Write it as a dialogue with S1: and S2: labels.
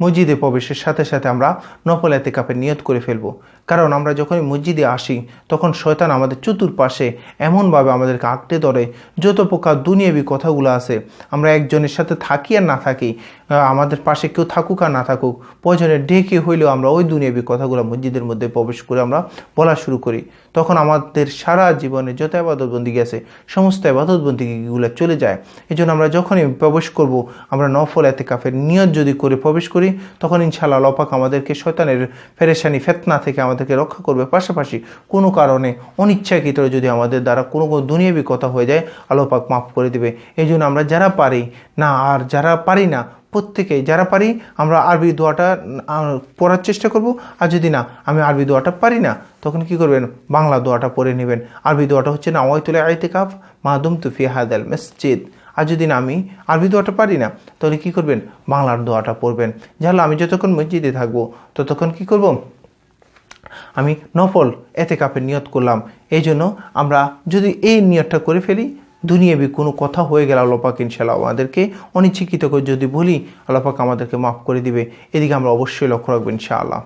S1: মসজিদে প্রবেশের সাথে সাথে আমরা নফল এতেকাপের নিয়ত করে ফেলব। কারণ আমরা যখনই মসজিদে আসি, তখন শয়তান আমাদের চতুর্পাশে এমনভাবে আমাদেরকে আঁকড়ে ধরে। যত প্রকার দুনিয়াবি কথাগুলো আছে, আমরা একজনের সাথে থাকি আর না থাকি আমাদের পাশে কেউ থাকুক আর না থাকুক প্রয়োজনে ডেকে হইলেও আমরা ওই দুনিয়াবি কথাগুলো মসজিদের মধ্যে প্রবেশ করে আমরা বলা শুরু করি। তখন আমাদের সারা জীবনে যত আবাদতবন্দি গেছে সমস্ত আবাদতবন্দিগুলো চলে যায়। এই আমরা যখনই প্রবেশ করব, আমরা নফল এতে কাফের নিয়ত যদি করে প্রবেশ করি তখন ইনশাআল্লাহ লপাক আমাদেরকে শয়তানের ফেরেশানি ফেতনা থেকে আমাদেরকে রক্ষা করবে। পাশাপাশি কোনো কারণে অনিচ্ছাকৃত যদি আমাদের দ্বারা কোনো কোনো দুনিয়াবি কথা হয়ে যায় আলোপাক মাফ করে দেবে। এই জন্য আমরা যারা পারি না আর যারা পারি না প্রত্যেকেই যারা পারি, আমরা আরবি দোয়াটা পড়ার চেষ্টা করব। আর যদি না, আমি আরবি দোয়াটা পারি না, তখন কি করবেন? বাংলা দোয়াটা পড়ে নেবেন। আরবি দোয়াটা হচ্ছে না ওয়াইতুলে আইতে কাফ মাহদুম তুফি হাদাল মসজিদ। আর যদি আমি আরবি দোয়াটা পারি না, তাহলে কি করবেন? বাংলার দোয়াটা পড়বেন। জানলো আমি যতক্ষণ মসজিদে থাকব, ততক্ষণ কি করব? আমি নফল এতে কাপের নিয়ত করলাম। এই জন্য আমরা যদি এই নিয়তটা করে ফেলি, দুনিয়াবি কোনো কথা হয়ে গেলে আল্লাপাক ইনশাল্লাহ আমাদেরকে অনিচ্ছিকৃত করে যদি বলি আল্লাপাক আমাদেরকে মাফ করে দিবে। এদিকে আমরা অবশ্যই লক্ষ্য রাখব ইনশাআল্লাহ।